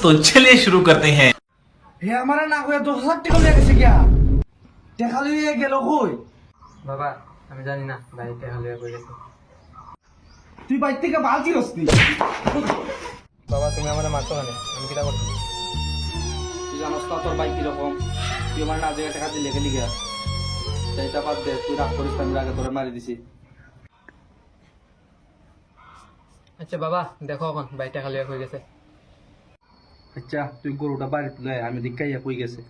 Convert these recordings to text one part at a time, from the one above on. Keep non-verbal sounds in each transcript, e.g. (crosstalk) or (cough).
तो चलिए शुरू करते हैं হে আমার না হয়ে দশ হাজার টাকা লিয়ে গেছে গিয়া টাকা লিয়ে গেল কই বাবা আমি জানি না বাড়িতে হলে হয়ে গেছে তুই বাইর থেকে বালতি রসতি বাবা তুমি আমার মারছো কেন আমি কিটা করছি তুই জানোস না তোর বাইক কিরকম তুই আমার না জায়গায় টাকা দিলে গেলি গা সেইটা বাদ দে তুই রাগ করিস না, আমি আগে তোরে মারি দিছি আচ্ছা বাবা দেখো এখন বাড়িতে খালি হয়ে গেছে আচ্ছা তুই গরুটা বাড়িতে লয় আমি দিকাইয়া কই গেছে।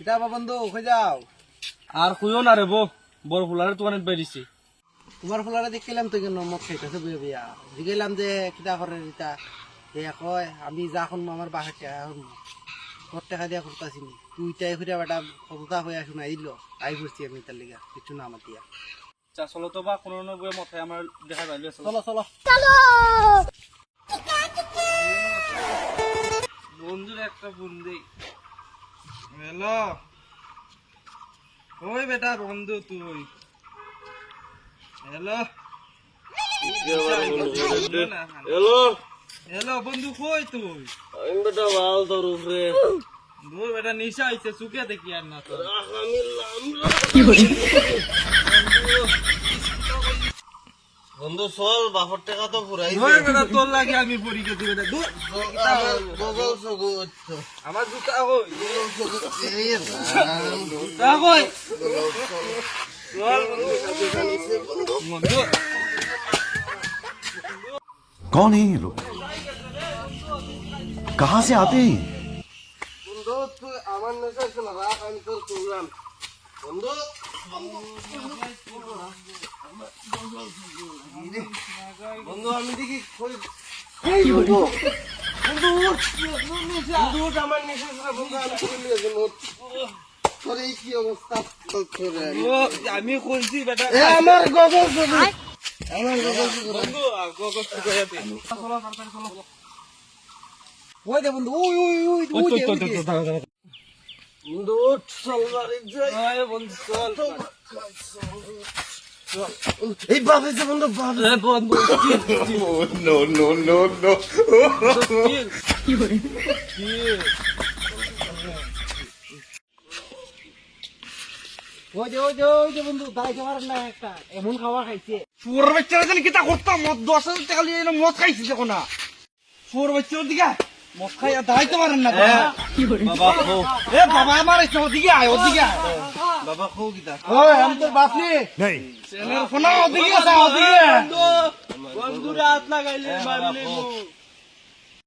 কিতাবা বন্ধু হয়ে যাও? আর কইও না রে বো বড় ফুলারে দোকানে বেরিয়েছি। তোমার ফলারে দেখিলাম তো কেন মদ খাইতেছে বইয়া বইয়া। জিগাইলাম যে কিতা করে রিতা? এ কয় আমি যা শুনব আমার বাসার শুনব টাকা দিয়া করতেছি তুই তাই ঘুরে বেটা কথা হয়ে শুনাই দিল। আই করছি আমি তার লিগা কিছু না আমার দিয়া চা চলো তো বা কোনো না মাথায় আমার দেখা যাইলে চলো। চলো বন্ধুর একটা ফোন দেই। হ্যালো ওই বেটা বন্ধু তুই। হ্যালো হ্যালো হ্যালো বন্ধু কই তুই? আমি বেটা ভালো তোর উপরে। দূর বেটা নিশা আইছে সুখে দেখি আর না তো। কি বন্ধু চল বাপর টাকা তো পুরাই বেটা তোর লাগে আমি পড়ি গেছি বেটা। আমার জুতা কই? জুতা লোক कहां से आते हैं ये? বন্ধু তুই আমার নেশা আছে না রাখ আমি তোর তুললাম বন্ধু বন্ধু আমি দেখি কই এই বন্ধু বন্ধু উঠ, বন্ধু উঠ, আমার নেশা আছে না বন্ধু আমি তুলে নিয়ে যাবো তোর এই কি অবস্থা তোর ও, আমি খুলছি বেটা এ আমার গগল সগুত আমার গগল সগুত বন্ধু আগো কষ্ট করে দে ওই দে বন্ধু ওই ওই ওই ওই দে। বন্ধু উঠ চল বাড়ি যাই। ওই বন্ধু চল। এই বাপ বন্ধু বাপ. ওই যে ওই যে ওই যে বন্ধু (laughs) দাঁড়াই খাবার না একটা এমন খাবার খাইছে। সুর বাচ্চারা জানি কিতা করতাম মদ দশ হাজার টাকা মদ খাইছি দেখো না সুর বাচ্চার দিকে আর দাঁড়াইতে পারেন না বাবা। খো এ বাবা আমার ইচ্ছা ওদিকে আয় ওদিকে আয়। বাবা খো কিতা ওই আমি তোর বাপ নি नहीं ছেলের ফোনা ওদিকে আছে ওদিকে। বন্ধুরা হাত লাগাইলে মারলে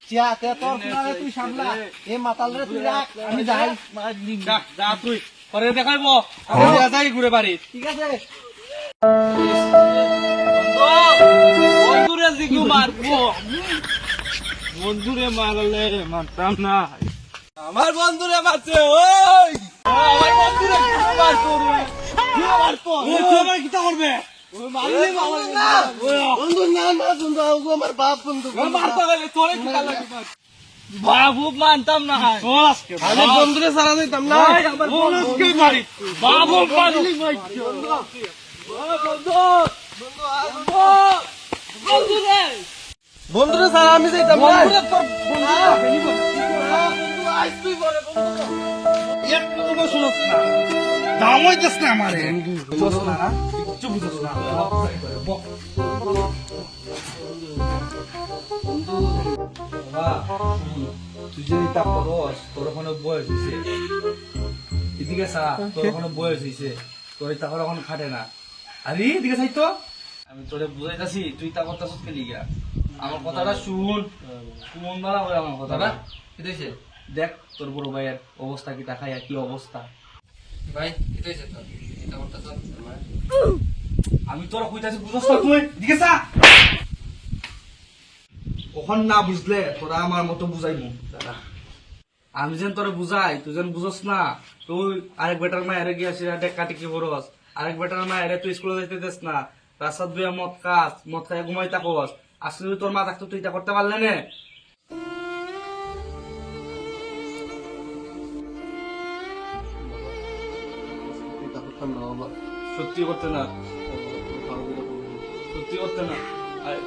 চিয়া তে তোর ফোনারে তুই সামলা। এই মাতালরে তুই রাখ আমি যাই। যা যা তুই। পরে দেখাইবো। আমি যাই ঘুরে বাড়ি। ঠিক আছে। বন্ধুরে দিকে মারবো। বন্ধুরে মারলে মারতাম না। আমার বন্ধুরে মারছে ওই! আমার বন্ধুরে মারতো মারতো কিতা করবে? ওই মারলে বন্ধু না না বন্ধু আমার বাপ বন্ধু মারতো গেলে তোরে লাগে বাবু মানতাম না। আমি বন্ধুরে সারা দিতাম না। মারি? বাবু বন্ধু বন্ধু বন্ধু রে বন্ধুরে সারা আমি যাইতাম না বন্ধুরে তোর বন্ধু আইস তুই বলে। বন্ধু একটু তো শুনছ না দাম হইতেছ না আমারে। বুঝছ না না বুঝছ না তুই যদি তা করস তোর ওখানে বয়স এদিকে সা তোর ওখানে বয়স হয়েছে তোর তা এখন খাটে না। আরে এদিকে চাই তো। আমি তোরে বুঝাইতাছি তুই তা করতাছ কে লিগা? আমার কথাটা শুন। শুন করে আমার কথাটা। কি হইছে? দেখ তোর বড় ভাইয়ের অবস্থা কি দেখায় কি অবস্থা। ভাই কি হয়েছে তোর? এটা করতেছ? আমি তোর কইতাছি বুঝছ না তুই? দিকে যা। কখন না বুঝলে তোরা আমার মতো বুঝাইমু দাদা। আমি যেন তোরে বুঝাই তুই যেন বুঝস না। তুই আরেক বেটার মা এরে গিয়াছিস কাটি কি করস আরেক বেটার মা এরে তুই স্কুলে যাইতে দেস না। রাস্তাত দুয়া মদ খাস মদ খাই ঘুমাই থাকস। আসলে তোর মা থাকতো তুই তা করতে পারলে না। সত্যি করতে না। সত্যি করতে না। আরে